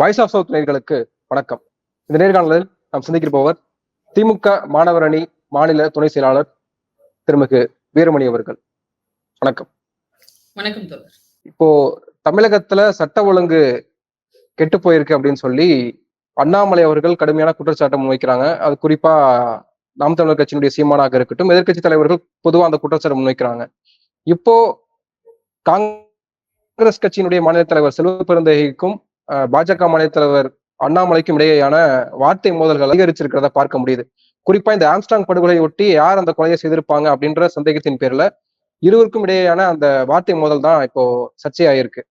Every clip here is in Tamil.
வாய்ஸ் ஆஃப் சவுத் நேர்களுக்கு வணக்கம். இந்த நேர்காணலில் நாம் சந்திக்கிறப்பவர் திமுக மாணவர் அணி மாநில துணை செயலாளர் திருமிகு வீரமணி அவர்கள். வணக்கம். வணக்கம் தோழர். இப்போ தமிழகத்துல சட்ட ஒழுங்கு கெட்டு போயிருக்கு அப்படின்னு சொல்லி அண்ணாமலை அவர்கள் கடுமையான குற்றச்சாட்டை முன்வைக்கிறாங்க. அது குறிப்பா நாம் தமிழர் கட்சியினுடைய சீமானாக இருக்கட்டும் எதிர்க்கட்சி தலைவர்கள் பொதுவா அந்த குற்றச்சாட்டை முன்வைக்கிறாங்க. இப்போ காங்கிரஸ் கட்சியினுடைய மாநில தலைவர் செல்வ பெருந்தகைக்கும் பாஜக மாநில தலைவர் அண்ணாமலைக்கும் இடையேயான வார்த்தை மோதல்கள் அதிகரிச்சிருக்கிறத பார்க்க முடியுது. குறிப்பா இந்த ஆம்ஸ்டாங் படுகொலையை ஒட்டி யார் அந்த கொலையை செய்திருப்பாங்க அப்படின்ற சந்தேகத்தின் பேர்ல இருவருக்கும் இடையேயான அந்த வார்த்தை மோதல் தான் இப்போ சர்ச்சையாயிருக்கு.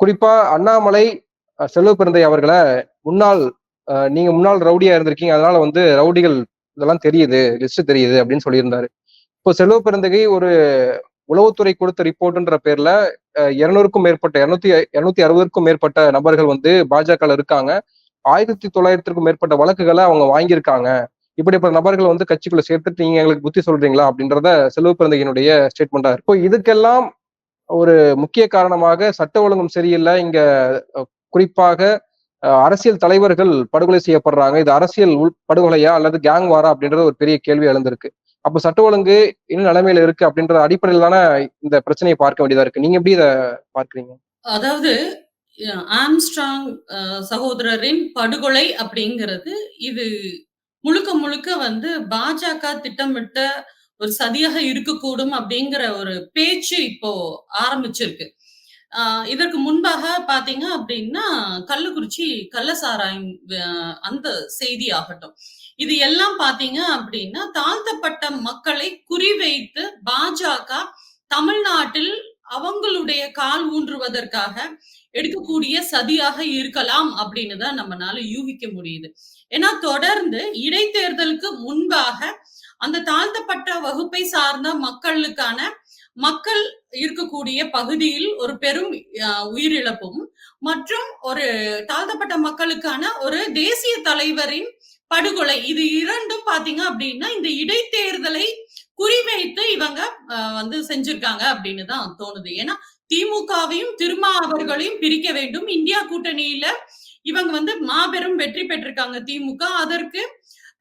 குறிப்பா அண்ணாமலை செல்வ பிறந்தை அவர்களை முன்னாள் நீங்க முன்னாள் ரவுடியா இருந்திருக்கீங்க அதனால வந்து ரவுடிகள் இதெல்லாம் தெரியுது லிஸ்ட் தெரியுது அப்படின்னு சொல்லியிருந்தாரு. இப்போ செல்வ பிறந்தகை ஒரு உளவுத்துறை கொடுத்த ரிப்போர்ட்ன்ற பேர்ல இருநூறுக்கும் மேற்பட்ட இருநூத்தி இருநூத்தி அறுபதுக்கும் மேற்பட்ட நபர்கள் வந்து பாஜக இருக்காங்க. ஆயிரத்தி தொள்ளாயிரத்திற்கும் மேற்பட்ட வழக்குகளை அவங்க வாங்கியிருக்காங்க. இப்படிப்பட்ட நபர்கள் வந்து கட்சிக்குள்ள சேர்த்துட்டு நீங்க எங்களுக்கு புத்தி சொல்றீங்களா? அப்படின்றத செல்வ பிறந்தகையினுடைய ஸ்டேட்மெண்டா இருக்கும் இப்போ இதுக்கெல்லாம் ஒரு முக்கிய காரணமாக சட்ட ஒழுங்கும் சரியில்லை. இங்க குறிப்பாக அரசியல் தலைவர்கள் படுகொலை செய்யப்படுறாங்க. இது அரசியல் உள் படுகொலையா அல்லது கேங் வாரா அப்படின்றது ஒரு பெரிய கேள்வி எழுந்திருக்கு. அப்ப சட்ட ஒழுங்கு இன்னும் நிலைமையில இருக்கு அப்படின்ற அடிப்படையில் தானே இந்த பிரச்சனையை பார்க்க வேண்டியதா இருக்கு. நீங்க எப்படி இதை பார்க்கறீங்க? அதாவது அஹ், ஆம்ஸ்ட்ராங் அஹ், சகோதரரின் படுகொலை அப்படிங்கிறது இது முழுக்க முழுக்க வந்து பாஜக திட்டமிட்ட ஒரு சதியாக இருக்கக்கூடும் அப்படிங்கிற ஒரு பேச்சு இப்போ ஆரம்பிச்சிருக்கு. ஆஹ் இதற்கு முன்பாக பாத்தீங்க அப்படின்னா கள்ளக்குறிச்சி கள்ளசாராயம் அந்த செய்தி ஆகட்டும். இது எல்லாம் பாத்தீங்க அப்படின்னா தாழ்த்தப்பட்ட மக்களை குறிவைத்து பாஜக தமிழ்நாட்டில் அவங்களுடைய கால் ஊன்றுவதற்காக எடுக்கக்கூடிய சதியாக இருக்கலாம் அப்படின்னு தான் நம்மளால யூகிக்க முடியுது. ஏன்னா தொடர்ந்து இடைத்தேர்தலுக்கு முன்பாக அந்த தாழ்த்தப்பட்ட வகுப்பை சார்ந்த மக்களுக்கான மக்கள் இருக்கக்கூடிய பகுதியில் ஒரு பெரும் உயிரிழப்பும் மற்றும் ஒரு தாழ்த்தப்பட்ட மக்களுக்கான ஒரு தேசிய தலைவரின் படுகொலை. இது இரண்டும் பாத்தீங்க அப்படின்னா இந்த இடைத்தேர்தலை குறிவைத்து இவங்க வந்து செஞ்சிருக்காங்க அப்படின்னு தான் தோணுது. ஏன்னா திமுகவையும் திருமா அவர்களையும் பிரிக்க வேண்டும். இந்தியா கூட்டணியில இவங்க வந்து மாபெரும் வெற்றி பெற்றிருக்காங்க திமுக. அதற்கு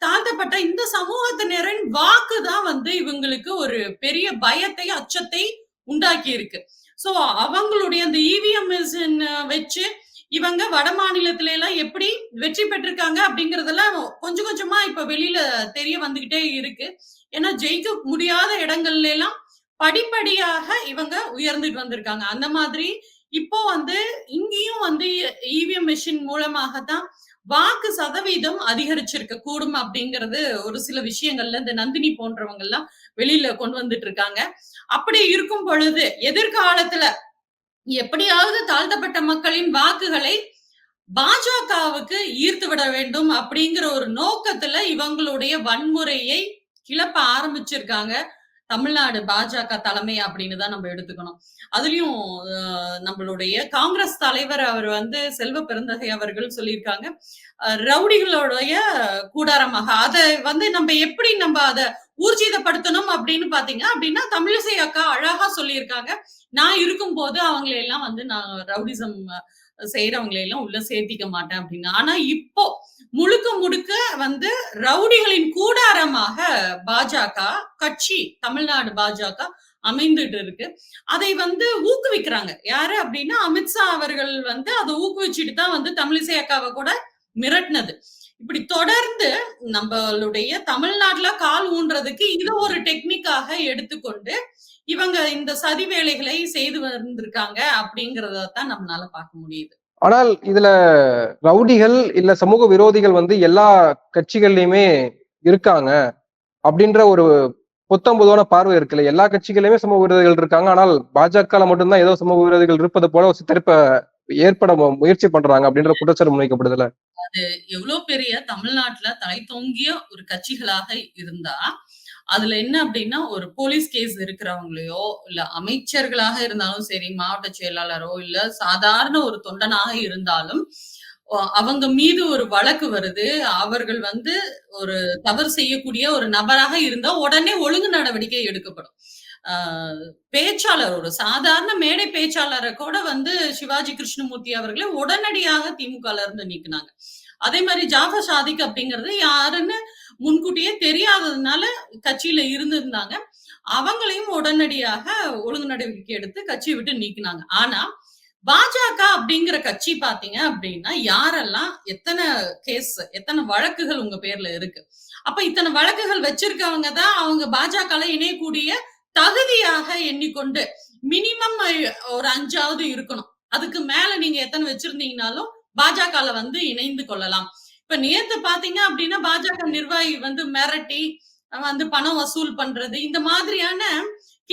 தாழ்த்தப்பட்ட இந்த சமூகத்தினரின் வாக்கு தான் வந்து இவங்களுக்கு ஒரு பெரிய பயத்தை அச்சத்தை உண்டாக்கி இருக்கு சோ அவங்களுடைய அந்த இவிஎம் வச்சு இவங்க வட மாநிலத்தில எல்லாம் எப்படி வெற்றி பெற்றிருக்காங்க அப்படிங்கறதெல்லாம் கொஞ்சம் கொஞ்சமா இப்ப வெளியில தெரிய வந்துகிட்டே இருக்கு. ஏன்னா ஜெயிக்க முடியாத இடங்கள்ல எல்லாம் படிப்படியாக இவங்க உயர்ந்துட்டு வந்திருக்காங்க. அந்த மாதிரி இப்போ வந்து இங்கேயும் வந்து இவிஎம் மிஷின் மூலமாக தான் வாக்கு சதவீதம் அதிகரிச்சிருக்க. கூடும் அப்படிங்கிறது ஒரு சில விஷயங்கள்ல இந்த நந்தினி போன்றவங்க எல்லாம் வெளியில கொண்டு வந்துட்டு இருக்காங்க. அப்படி இருக்கும் பொழுது எதிர்காலத்துல எப்படியாவது தாழ்த்தப்பட்ட மக்களின் வாக்குகளை பாஜகவுக்கு ஈர்த்து விட வேண்டும் அப்படிங்கிற ஒரு நோக்கத்துல இவங்களுடைய வன்முறையை கிளப்ப ஆரம்பிச்சிருக்காங்க தமிழ்நாடு பாஜக தலைமை அப்படின்னு தான் நம்ம எடுத்துக்கணும். அதுலயும் நம்மளுடைய காங்கிரஸ் தலைவர் அவர் வந்து செல்வ பெருந்தகை அவர்கள் சொல்லியிருக்காங்க. ரவுடிகளுடைய கூடாரமாக அதை வந்து நம்ம எப்படி நம்ம அதை ஊர்ஜிதப்படுத்தணும் அப்படின்னு பாத்தீங்க அப்படின்னா தமிழிசை அக்கா அழகா சொல்லியிருக்காங்க. நான் இருக்கும்போது அவங்களை எல்லாம் வந்து நான் ரவுடிசம் செய்யறவங்களை எல்லாம் உள்ள சேர்த்திக்க மாட்டேன் அப்படின்னு. ஆனா இப்போ முழுக்க முழுக்க வந்து ரவுடிகளின் கூடாரமாக பாஜக கட்சி தமிழ்நாடு பாஜக அமைந்துட்டு இருக்கு. அதை வந்து ஊக்குவிக்கிறாங்க. யாரு அப்படின்னா அமித்ஷா அவர்கள் வந்து அதை ஊக்குவிச்சுட்டு தான் வந்து தமிழிசை அக்காவை கூட மிரட்டினது. இப்படி தொடர்ந்து நம்மளுடைய தமிழ்நாட்டுல கால் ஊன்றதுக்கு இது ஒரு டெக்னிக்காக எடுத்துக்கொண்டு இவங்க இந்த சதி வேலைகளை செய்து வந்திருக்காங்க அப்படிங்கறத தான் நம்மளால பார்க்க முடியுது. ஆனால் இதுல ரவுடிகள் இல்ல சமூக விரோதிகள் வந்து எல்லா கட்சிகள்லயுமே இருக்காங்க அப்படின்ற ஒரு புத்தம் பொதுவான பார்வை இருக்குல்ல. எல்லா கட்சிகளையுமே சமூக விரோதிகள் இருக்காங்க. ஆனால் பாஜக மட்டும்தான் ஏதோ சமூக விரோதிகள் இருப்பது போல ஒரு சித்தரிப்ப ஏற்பட முயற்சி பண்றாங்க அப்படின்ற குற்றச்சாட்டு முன்வைக்கப்படுதுல எவ்வளவு பெரிய தமிழ்நாட்டுல தலை தொங்கிய ஒரு கட்சிகளாக இருந்தா அதுல என்ன அப்படின்னா ஒரு போலீஸ் கேஸ் இருக்கிறவங்களையோ இல்ல அமைச்சர்களாக இருந்தாலும் சரி மாவட்ட செயலாளரோ இல்ல சாதாரண ஒரு தொண்டனாக இருந்தாலும் அவங்க மீது ஒரு வழக்கு வருது. அவர்கள் வந்து ஒரு தவறு செய்யக்கூடிய ஒரு நபராக இருந்தா உடனே ஒழுங்கு நடவடிக்கை எடுக்கப்படும். ஆஹ், பேச்சாளர் ஒரு சாதாரண மேடை பேச்சாளரை கூட வந்து சிவாஜி கிருஷ்ணமூர்த்தி அவர்களை உடனடியாக திமுக இருந்து நீக்குனாங்க. அதே மாதிரி ஜாஃபர் சாதிக் அப்படிங்கிறது யாருன்னு முன்கூட்டியே தெரியாததுனால கட்சியில இருந்திருந்தாங்க. அவங்களையும் உடனடியாக ஒழுங்கு நடவடிக்கை எடுத்து கட்சியை விட்டு நீக்கினாங்க. ஆனா பாஜக அப்படிங்கிற கட்சி பாத்தீங்க அப்படின்னா யாரெல்லாம் எத்தனை கேஸ் எத்தனை வழக்குகள் உங்க பேர்ல இருக்கு? அப்ப இத்தனை வழக்குகள் வச்சிருக்கவங்க தான் அவங்க பாஜக இணையக்கூடிய தகுதியாக எண்ணிக்கொண்டு மினிமம் ஒரு அஞ்சாவது இருக்கணும். அதுக்கு மேல நீங்க எத்தனை வச்சிருந்தீங்கனாலும் பாஜக வந்து இணைந்து கொள்ளலாம். இப்ப நேத்து பாத்தீங்க அப்படின்னா பாஜக நிர்வாகி வந்து மிரட்டி வந்து பணம் வசூல் பண்றது இந்த மாதிரியான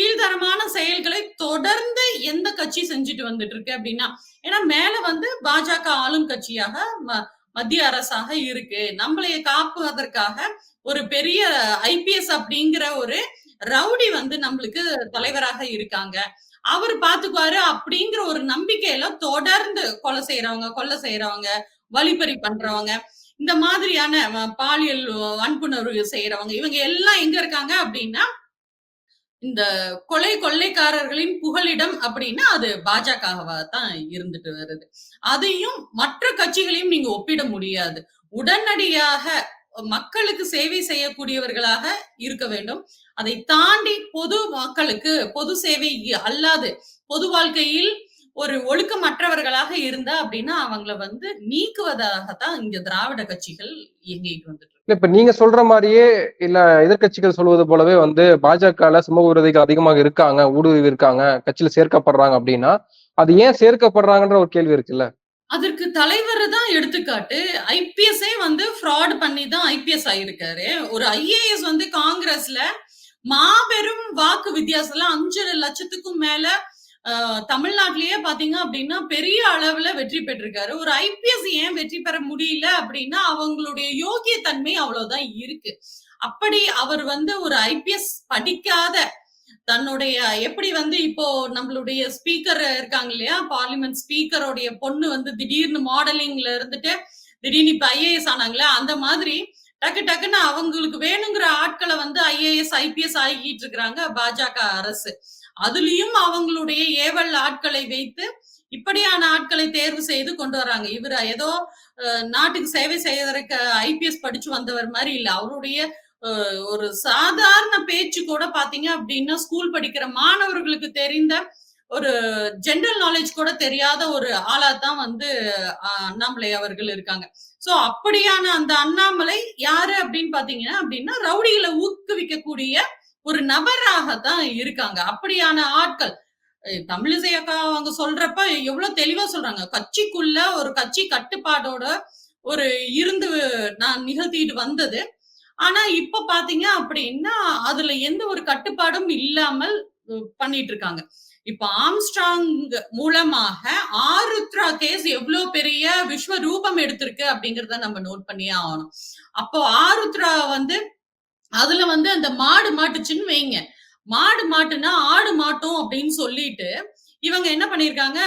கீழ்த்தரமான செயல்களை தொடர்ந்து எந்த கட்சி செஞ்சுட்டு வந்துட்டு இருக்கு அப்படின்னா ஏன்னா மேல வந்து பாஜக ஆளும் கட்சியாக ம- மத்திய அரசாக இருக்கு. நம்மளைய காப்புவதற்காக ஒரு பெரிய ஐபிஎஸ் அப்படிங்கிற ஒரு ரவுடி வந்து நம்மளுக்கு தலைவராக இருக்காங்க. அவர் பாத்துக்குவாரு அப்படிங்கிற ஒரு நம்பிக்கையில தொடர்ந்து கொலை செய்யறவங்க கொலை செய்யறவங்க வழிப்பறி பண்றவங்க இந்த மாதிரியான பாலியல் வன்புணர்வு செய்யறவங்க இவங்க எல்லாம் எங்க இருக்காங்க அப்படின்னா இந்த கொலை கொள்ளைக்காரர்களின் புகலிடம் அப்படின்னா அது பாஜகவா தான் இருந்துட்டு வருது. அதையும் மற்ற கட்சிகளையும் நீங்க ஒப்பிட முடியாது. உடனடியாக மக்களுக்கு சேவை செய்யக்கூடியவர்களாக இருக்க வேண்டும். அதை தாண்டி பொது மக்களுக்கு பொது சேவை அல்லாது பொது வாழ்க்கையில் ஒரு ஒழுக்கமற்றவர்களாக இருந்தா அப்படின்னா அவங்கள வந்து நீக்குவதாகத்தான் இங்க திராவிட கட்சிகள் இயங்கிட்டு வந்துட்டு இப்ப நீங்க சொல்ற மாதிரியே இல்ல எதிர்க்கட்சிகள் சொல்வது போலவே வந்து பாஜகல சமூக விரோதிகள் அதிகமாக இருக்காங்க ஊடுருவி இருக்காங்க கட்சியில சேர்க்கப்படுறாங்க அப்படின்னா அது ஏன் சேர்க்கப்படுறாங்கன்ற ஒரு கேள்வி இருக்குல்ல? தலைவர் தான் எடுத்துக்காட்டு. ஐபிஎஸ்ஸே வந்து ஃப்ராட் பண்ணி தான் ஐபிஎஸ் ஆயிருக்காரு. ஒரு ஐஏஎஸ் வந்து காங்கிரஸ்ல மாபெரும் வாக்கு வித்தியாசம்லாம் அஞ்சு லட்சத்துக்கும் மேல தமிழ்நாட்டிலேயே பாத்தீங்க அப்படின்னா பெரிய அளவுல வெற்றி பெற்றிருக்காரு. ஒரு ஐபிஎஸ் ஏன் வெற்றி பெற முடியல அப்படின்னா அவங்களுடைய யோகிய தன்மை அவ்வளவுதான் இருக்கு. அப்படி அவர் வந்து ஒரு ஐபிஎஸ் படிக்காத தன்னுடைய எப்படி வந்து இப்போ நம்மளுடைய ஸ்பீக்கர் இருக்காங்க இல்லையா? பார்லிமெண்ட் ஸ்பீக்கருடைய பொண்ணு வந்து திடீர்னு மாடலிங்ல இருந்துட்டு திடீர்னு இப்ப ஐஏஎஸ் ஆனாங்களே அந்த மாதிரி டக்கு டக்குன்னு அவங்களுக்கு வேணுங்கிற ஆட்களை வந்து ஐஏஎஸ் ஐபிஎஸ் ஆகிட்டு இருக்கிறாங்க பாஜக அரசு. அதுலயும் அவங்களுடைய ஏவல் ஆட்களை வைத்து இப்படியான ஆட்களை தேர்வு செய்து கொண்டு வராங்க. இவர் ஏதோ நாட்டுக்கு சேவை செய்வதற்கு ஐபிஎஸ் படிச்சு வந்தவர் மாதிரி இல்ல. அவருடைய ஒரு சாதாரண பேச்சு கூட பாத்தீங்க அப்படின்னா ஸ்கூல் படிக்கிற மாணவர்களுக்கு தெரிந்த ஒரு ஜென்ரல் நாலேஜ் கூட தெரியாத ஒரு ஆளா தான் வந்து அண்ணாமலை அவர்கள் இருக்காங்க. சோ அப்படியான அந்த அண்ணாமலை யாரு அப்படின்னு பாத்தீங்கன்னா அப்படின்னா ரவுடிகளை ஊக்குவிக்கக்கூடிய ஒரு நபராக தான் இருக்காங்க. அப்படியான ஆட்கள். தமிழிசை அக்கா அவங்க சொல்றப்ப எவ்வளவு தெளிவா சொல்றாங்க. கட்சிக்குள்ள ஒரு கட்சி கட்டுப்பாடோட ஒரு இருந்து நான் நிகழ்த்திட்டு வந்தது. ஆனா இப்ப பாத்தீங்க அப்படின்னா அதுல எந்த ஒரு கட்டுப்பாடும் இல்லாமல் பண்ணிட்டு இருக்காங்க இப்ப ஆம்ஸ்ட்ராங் மூலமாக ஆருத்ரா கேஸ் எவ்வளவு பெரிய விஸ்வ ரூபம் எடுத்திருக்கு அப்படிங்கறத நம்ம நோட் பண்ணியே ஆகணும். அப்போ ஆருத்ரா வந்து அதுல வந்து அந்த மாடு மாட்டுச்சுன்னு வைங்க. மாடு மாட்டுனா ஆடு மாட்டும் அப்படின்னு சொல்லிட்டு இவங்க என்ன பண்ணிருக்காங்க?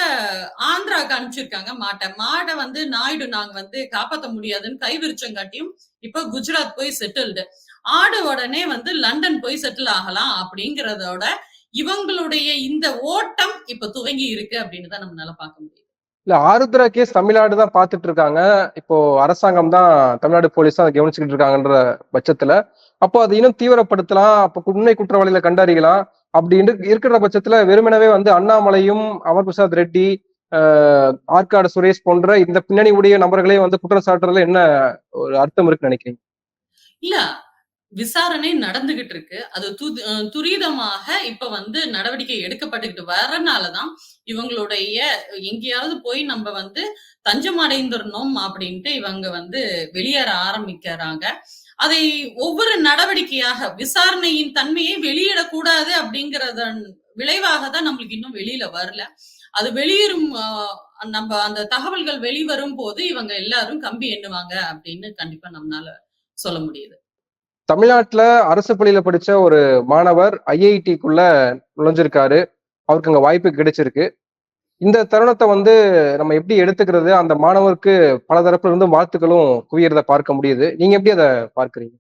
ஆந்திராக்கு அனுப்பிச்சிருக்காங்க மாட்டை. மாடை வந்து நாயுடு நாங்க வந்து காப்பாத்த முடியாதுன்னு கைவிரிச்சங்காட்டியும் இப்ப குஜராத் போய் செட்டில்டு ஆடு உடனே வந்து லண்டன் போய் செட்டில் ஆகலாம் அப்படிங்கறதோட இவங்களுடைய இந்த ஓட்டம் இப்ப துவங்கி இருக்கு அப்படின்னு தான் நம்மளால பார்க்க முடியும் இல்ல ஆருத்ரா கேஸ் தமிழ்நாடு தான் பாத்துட்டு இருக்காங்க. இப்போ அரசாங்கம் தான் தமிழ்நாடு போலீஸ் தான் கவனிச்சுக்கிட்டு இருக்காங்கன்ற பட்சத்துல. அப்போ அதை இன்னும் தீவிரப்படுத்தலாம். அப்போ உண்மை குற்றவாளிகளை கண்டறியலாம். அப்படி இருக்கிற பட்சத்துல வெறுமனவே வந்து அண்ணாமலையும் அமர் பிரசாத் ரெட்டி ஆஹ், ஆற்காடு சுரேஷ் போன்ற இந்த பின்னணி உடைய நபர்களே வந்து குற்றம் சாட்டுறதுல என்ன ஒரு அர்த்தம் இருக்குன்னு நினைக்கிறீங்க? இல்ல. விசாரணை நடந்துகிட்டு இருக்கு. அது து- துரிதமாக இப்ப வந்து நடவடிக்கை எடுக்கப்பட்டுக்கிட்டு வரனாலதான் இவங்களுடைய எங்கேயாவது போய் நம்ம வந்து தஞ்சம் அடைந்துடணும் அப்படின்ட்டு இவங்க வந்து வெளியேற ஆரம்பிக்கிறாங்க. அதை ஒவ்வொரு நடவடிக்கையாக விசாரணையின் தன்மையை வெளியிடக்கூடாது அப்படிங்கறதன் விளைவாக தான் நம்மளுக்கு இன்னும் வெளியில வரல. அது வெளியேறும் நம்ம அந்த தகவல்கள் வெளிவரும் போது இவங்க எல்லாரும் கம்பி எண்ணுவாங்க அப்படின்னு கண்டிப்பா நம்மளால சொல்ல முடியுது. தமிழ்நாட்டுல அரசு பள்ளியில படிச்ச ஒரு மாணவர் ஐஐடிக்குள்ள நுழைஞ்சிருக்காரு. அவருக்கு அங்க வாய்ப்பு கிடைச்சிருக்கு. இந்த தருணத்தை வந்து நம்ம எப்படி எடுத்துக்கிறது? அந்த மாணவருக்கு பல தரப்புல இருந்து வாழ்த்துக்களும் குவியறத பார்க்க முடியுது. நீங்க எப்படி அதை பார்க்கறீங்க?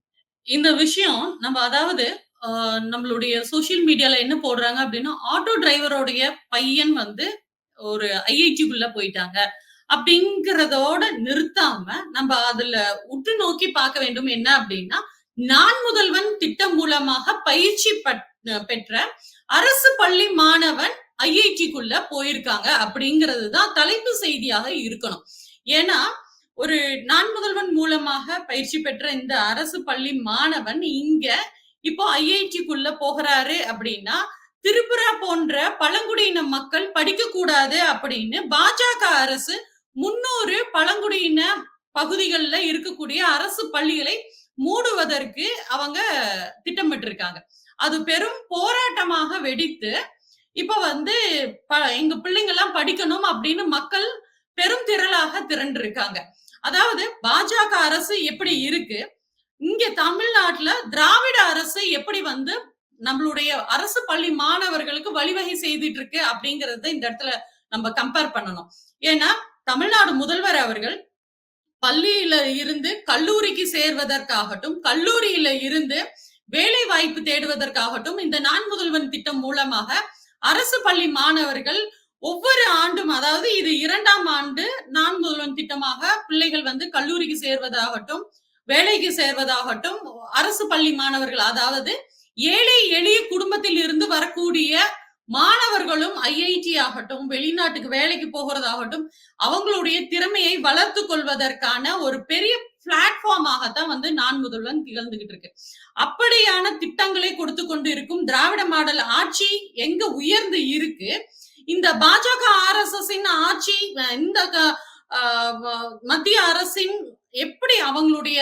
இந்த விஷயம் நம்ம அதாவது நம்மளுடைய சோசியல் மீடியால என்ன போடுறாங்க அப்படின்னா ஆட்டோ டிரைவருடைய பையன் வந்து ஒரு ஐஐடிக்குள்ள போயிட்டாங்க. அப்படிங்கிறதோட நிறுத்தாம, நம்ம அதுல உற்று நோக்கி பார்க்க வேண்டும் என்ன அப்படின்னா நான் முதல்வன் திட்டம் மூலமாக பயிற்சி பெற்ற அரசு பள்ளி மாணவன் ஐஐடிக்குள்ள போயிருக்காங்க அப்படிங்கிறது தான் தலைப்பு செய்தியாக இருக்கணும். ஏன்னா, ஒரு நான் முதல்வன் மூலமாக பயிற்சி பெற்ற இந்த அரசு பள்ளி மாணவன் இங்க இப்போ ஐஐடிக்குள்ள போகிறாரு அப்படின்னா திரிபுரா போன்ற பழங்குடியின மக்கள் படிக்கக்கூடாது அப்படின்னு பாஜக அரசு 300 பழங்குடியின பகுதிகள்ல இருக்கக்கூடிய அரசு பள்ளிகளை மூடுவதற்கு அவங்க திட்டமிட்டிருக்காங்க. அது பெரும் போராட்டமாக வெடித்து, இப்ப வந்து ப எங்க பிள்ளைங்கலாம் படிக்கணும் அப்படின்னு மக்கள் பெரும் திரளாக திரண்டிருக்காங்க. அதாவது பாஜக அரசு எப்படி இருக்கு? இங்க தமிழ்நாட்டுல திராவிட அரசு எப்படி வந்து நம்மளுடைய அரசு பள்ளி மாணவர்களுக்கு வழிவகை செய்துட்டு இருக்கு அப்படிங்கறத இந்த இடத்துல நம்ம கம்பேர் பண்ணணும். ஏன்னா, தமிழ்நாடு முதல்வர் அவர்கள் பள்ளியில இருந்து கல்லூரிக்கு சேர்வதற்காகட்டும், கல்லூரியில இருந்து வேலை வாய்ப்பு தேடுவதற்காகட்டும், இந்த நான் முதல்வன் திட்டம் மூலமாக அரசு பள்ளி மாணவர்கள் ஒவ்வொரு ஆண்டும் அதாவது இது இரண்டாம் ஆண்டு நான் முதல்வன் திட்டமாக பிள்ளைகள் வந்து கல்லூரிக்கு சேர்வதாகட்டும், வேலைக்கு சேர்வதாகட்டும், அரசு பள்ளி மாணவர்கள் அதாவது ஏழை எளிய குடும்பத்தில் இருந்து வரக்கூடிய மாணவர்களும் ஐஐடி ஆகட்டும், வெளிநாட்டுக்கு வேலைக்கு போகிறதாகட்டும், அவங்களுடைய திறமையை வளர்த்து கொள்வதற்கான ஒரு பெரிய பிளாட்ஃபார்மாகத்தான் வந்து நான் முதல்வன் திகழ்ந்துகிட்டு இருக்கு. அப்படியான திட்டங்களை கொடுத்துக் கொண்டு இருக்கும் திராவிட மாடல் ஆட்சி எங்க உயர்ந்து இருக்கு. இந்த பாஜக, ஆர்எஸ்எஸ்ஸின் ஆட்சி இந்த மத்திய அரசின் எப்படி அவங்களுடைய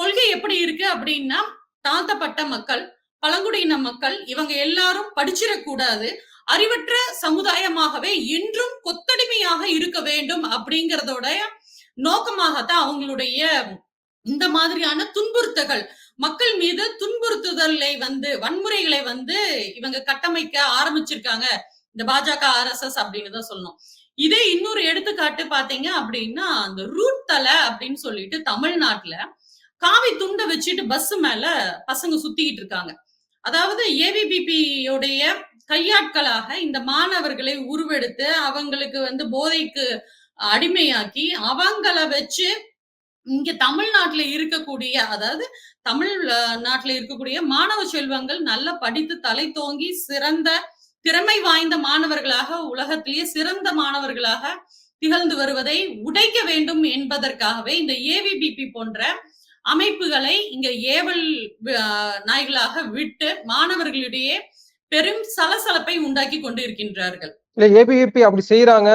கொள்கை எப்படி இருக்கு அப்படின்னா தாழ்த்தப்பட்ட மக்கள், பழங்குடியின மக்கள் இவங்க எல்லாரும் படிச்சிடக்கூடாது அறிவற்ற சமுதாயமாகவே என்றும் கொத்தடிமையாக இருக்க வேண்டும் அப்படிங்கறதோட நோக்கமாகத்தான் அவங்களுடைய இந்த மாதிரியான துன்புறுத்தல்கள், மக்கள் மீது துன்புறுத்துதலை வந்து வன்முறைகளை வந்து இவங்க கட்டமைக்க ஆரம்பிச்சிருக்காங்க. இந்த பாஜக, ஆர்எஸ்எஸ் அப்படின்னு தான் சொல்லணும். இதே இன்னொரு எடுத்துக்காட்டு பாத்தீங்க அப்படின்னா அந்த ரூட் தலை அப்படின்னு சொல்லிட்டு தமிழ்நாட்டுல காவி துண்டை வச்சுட்டு பஸ் மேல பசங்க சுத்திக்கிட்டு இருக்காங்க. அதாவது ஏவிபிபியுடைய கையாட்களாக இந்த மாணவர்களை உருவெடுத்து, அவங்களுக்கு வந்து போதைக்கு அடிமையாக்கி, அவங்கள வச்சு இங்க தமிழ்நாட்டுல இருக்கக்கூடிய அதாவது தமிழ் நாட்டில் இருக்கக்கூடிய மாணவ செல்வங்கள் நல்லா படித்து தலை தோங்கி சிறந்த திறமை வாய்ந்த மாணவர்களாக உலகத்திலேயே சிறந்த மாணவர்களாக திகழ்ந்து வருவதை உடைக்க வேண்டும் என்பதற்காகவே இந்த ஏவிபிபி போன்ற அமைப்புகளை இங்க ஏவல் நாய்களாக விட்டு மாணவர்களிடையே பெரும் சலசலப்பை உண்டாக்கி கொண்டிருக்கின்றார்கள். இல்ல ஏபிவிபி அப்படி செய்யறாங்க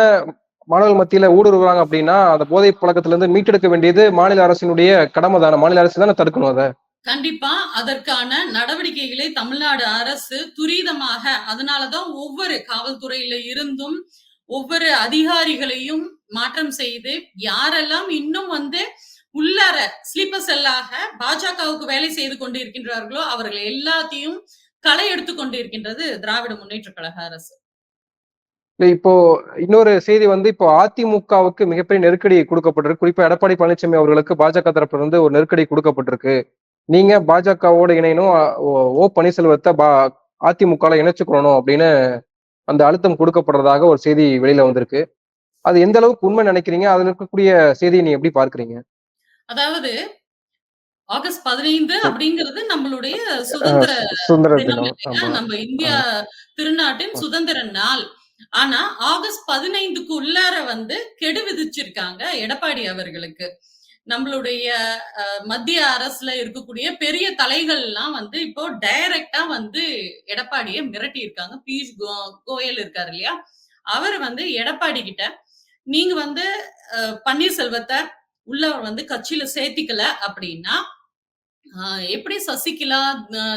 மாணவர்கள் மத்தியில ஊடுருவாங்க அப்படின்னா அந்த போதை பழக்கத்திலிருந்து மீட்டெடுக்க வேண்டியது மாநில அரசினுடைய கடமை தானே மாநில அரசு தானே தடுக்கணும் அதை கண்டிப்பா. அதற்கான நடவடிக்கைகளை தமிழ்நாடு அரசு துரிதமாக அதனாலதான் ஒவ்வொரு காவல்துறையில இருந்தும், ஒவ்வொரு அதிகாரிகளையும் மாற்றம் செய்து, யாரெல்லாம் இன்னும் வந்து உள்ளார ஸ்லீப்பர் செல்லாக பாஜகவுக்கு வேலை செய்து கொண்டு இருக்கின்றார்களோ அவர்கள் எல்லாத்தையும் களை எடுத்துக் கொண்டிருக்கின்றது திராவிட முன்னேற்றக் கழக அரசு. இப்போ இன்னொரு செய்தி வந்து இப்போ அதிமுகவுக்கு மிகப்பெரிய நெருக்கடி குடுக்கப்பட்டிருக்கு. குறிப்பா எடப்பாடி பழனிசாமி அவர்களுக்கு பாஜக தரப்புல இருந்து ஒரு நெருக்கடி குடுக்கப்பட்டிருக்கு. நீங்க பாஜகவோட இணையணும். ஓ பன்னீர்செல்வத்த பா அதிமுகல இணைச்சுக்கணும் அப்டின்னு அந்த அழுத்தம் குடுக்கப்படுறதாக ஒரு செய்தி வெளில வந்திருக்கு. அது எந்த அளவுக்கு உண்மை நெனைக்கிறீங்க? அதுல இருக்கக்கூடிய செய்திய நீங்க எப்படி பார்க்கிறீங்க? அதாவது ஆகஸ்ட் 15 சரி. அப்டிங்கிறது நம்மளுடைய சுதந்திர. நம்ம. இந்தியா திருநாட்டின். சுதந்திர நாள். ஆனா, ஆகஸ்ட் 15க்கு உள்ளார வந்து கெடு விதிச்சிருக்காங்க எடப்பாடி அவர்களுக்கு. நம்மளுடைய மத்திய அரசுல இருக்கக்கூடிய பெரிய தலைகள்லாம் வந்து இப்போ டைரக்டா வந்து எடப்பாடிய மிரட்டியிருக்காங்க. பியூஷ் கோ கோயல் இருக்காரு இல்லையா? அவர் வந்து எடப்பாடி கிட்ட, நீங்க வந்து பன்னீர்செல்வத்தை உள்ளவர் வந்து கட்சியில சேர்த்திக்கல அப்படின்னா எப்படி சசிகலா,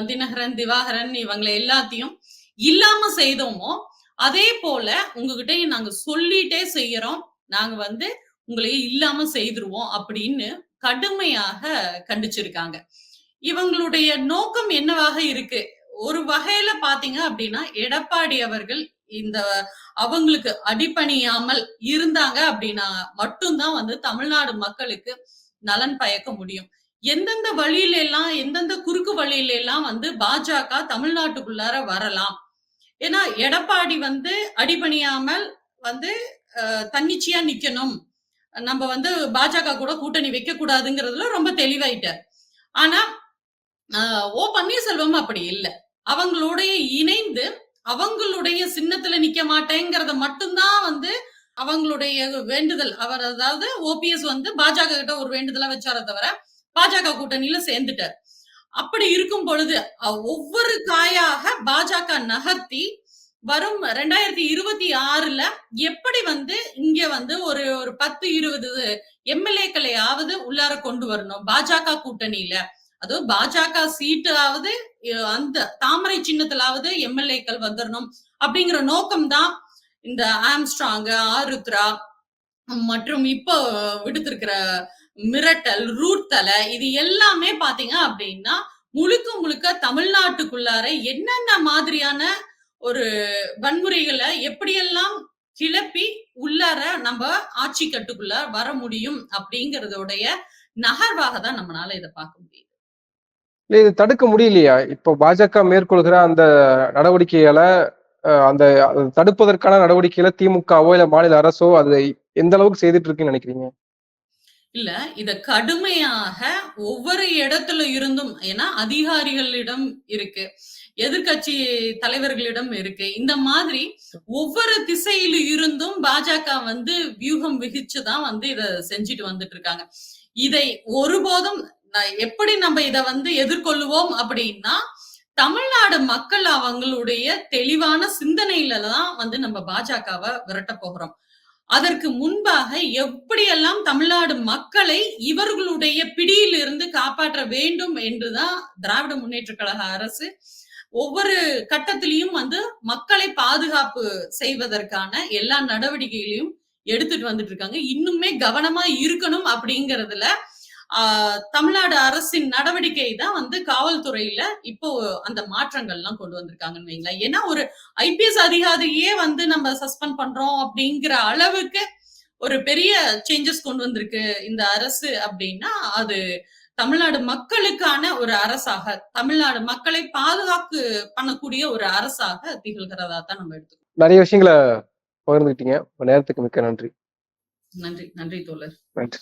தினகரன், திவாகரன் இவங்களை எல்லாத்தையும் இல்லாம செய்தோமோ, அதே போல உங்ககிட்டயும் நாங்க சொல்லிட்டே செய்யறோம். நாங்க வந்து உங்களையே இல்லாம செய்திருவோம் அப்படின்னு கடுமையாக கண்டிச்சிருக்காங்க. இவங்களுடைய நோக்கம் என்னவாக இருக்கு? ஒரு வகையில பாத்தீங்க அப்படின்னா எடப்பாடி அவர்கள் இந்த அவங்களுக்கு அடிபணியாமல் இருந்தாங்க அப்படின்னா மட்டும் தான் வந்து தமிழ்நாடு மக்களுக்கு நலன் பயக்க முடியும். எந்தெந்த வழியில எல்லாம் எந்தெந்த குறுக்கு வழியில எல்லாம் வந்து பாஜக தமிழ்நாட்டுக்குள்ளார வரலாம் ஏன்னா எடப்பாடி வந்து அடிபணியாமல் வந்து தன்னிச்சையா நிக்கணும். நம்ம வந்து பாஜக கூட கூட்டணி வைக்க கூடாதுங்கிறதுல ரொம்ப தெளிவாயிட்டார். ஆனா ஓ பன்னீர்செல்வம் அப்படி இல்லை. அவங்களுடைய இணைந்து அவங்களுடைய சின்னத்துல நிக்க மாட்டேங்கிறத மட்டும்தான் வந்து அவங்களுடைய வேண்டுதல். அவர் அதாவது ஓபிஎஸ் வந்து பாஜக கிட்ட ஒரு வேண்டுதலா வச்சார தவிர பாஜக கூட்டணியில சேர்ந்துட்டார். அப்படி இருக்கும் பொழுது ஒவ்வொரு காயாக பாஜக நகர்த்தி வரும் ரெண்டாயிரத்தி இருபத்தி ஆறுல எப்படி வந்து இங்க வந்து ஒரு ஒரு பத்து இருபது எம்எல்ஏக்களையாவது உள்ளார கொண்டு வரணும்? பாஜக கூட்டணியில. அதுவும் பாஜக சீட்டாவது அந்த தாமரை சின்னத்திலாவது எம்எல்ஏக்கள் வந்துடணும் அப்படிங்கிற நோக்கம் தான் இந்த ஆம்ஸ்ட்ராங் ஆருத்ரா மற்றும் இப்போ விடுத்திருக்கிற மிரட்டல் ரூட்தலை இது எல்லாமே பாத்தீங்க அப்படின்னா முழுக்க முழுக்க தமிழ்நாட்டுக்குள்ளார என்னென்ன மாதிரியான ஒரு வன்முறைகளை எப்படியெல்லாம் கிளப்பி உள்ளார நம்ம ஆட்சி கட்டுக்குள்ள வர முடியும் அப்படிங்கறதோடைய நகர்வாக தான் நம்மளால இதை பார்க்க முடியுது. இல்ல இது தடுக்க முடியலையா? இப்போ பாஜக மேற்கொள்கிற அந்த நடவடிக்கைகளை அஹ், அந்த தடுப்பதற்கான நடவடிக்கைகளை திமுகவோ இல்ல மாநில அரசோ அதை எந்த அளவுக்கு செய்துட்டு இருக்குன்னு நினைக்கிறீங்க? இல்ல இத கடுமையாக ஒவ்வொரு இடத்துல இருந்தும் ஏன்னா அதிகாரிகளிடம் இருக்கு எதிர்கட்சி தலைவர்களிடம் இருக்கு. இந்த மாதிரி ஒவ்வொரு திசையில இருந்தும் பாஜக வந்து வியூகம் விகிச்சுதான் வந்து இத செஞ்சுட்டு வந்துட்டு இருக்காங்க இதை ஒருபோதும் எப்படி நம்ம இத வந்து எதிர்கொள்ளுவோம் அப்படின்னா தமிழ்நாடு மக்கள் அவங்களுடைய தெளிவான சிந்தனையில தான் வந்து நம்ம பாஜகவை விரட்ட போகிறோம். அதற்கு முன்பாக எப்படியெல்லாம் தமிழ்நாடு மக்களை இவர்களுடைய பிடியிலிருந்து காப்பாற்ற வேண்டும் என்றுதான் திராவிட முன்னேற்ற கழக அரசு ஒவ்வொரு கட்டத்திலையும் வந்து மக்களை பாதுகாப்பு செய்வதற்கான எல்லா நடவடிக்கைகளையும் எடுத்துட்டு வந்துட்டு இருக்காங்க. இன்னுமே கவனமா இருக்கணும் அப்படிங்கறதுல தமிழ்நாடு அரசின் நடவடிக்கை தான் வந்து காவல்துறையில இப்போ அந்த மாற்றங்கள்லாம் கொண்டு வந்திருக்காங்கன்னு வைங்களேன். ஏன்னா ஒரு ஐபிஎஸ் அதிகாரியே வந்து நம்ம சஸ்பெண்ட் பண்றோம் அப்படிங்கிற அளவுக்கு ஒரு பெரிய சேஞ்சஸ் கொண்டு வந்திருக்கு இந்த அரசு அப்படின்னா அது தமிழ்நாடு மக்களுக்கான ஒரு அரசாக தமிழ்நாடு மக்களை பாதுகாப்பு பண்ணக்கூடிய ஒரு அரசாக திகழ்கிறதா தான் நம்ம எடுத்துக்கணும் நிறைய விஷயங்களை பகிர்ந்துக்கிட்டீங்க. நேரத்துக்கு மிக்க நன்றி. நன்றி நன்றி தோழர். நன்றி.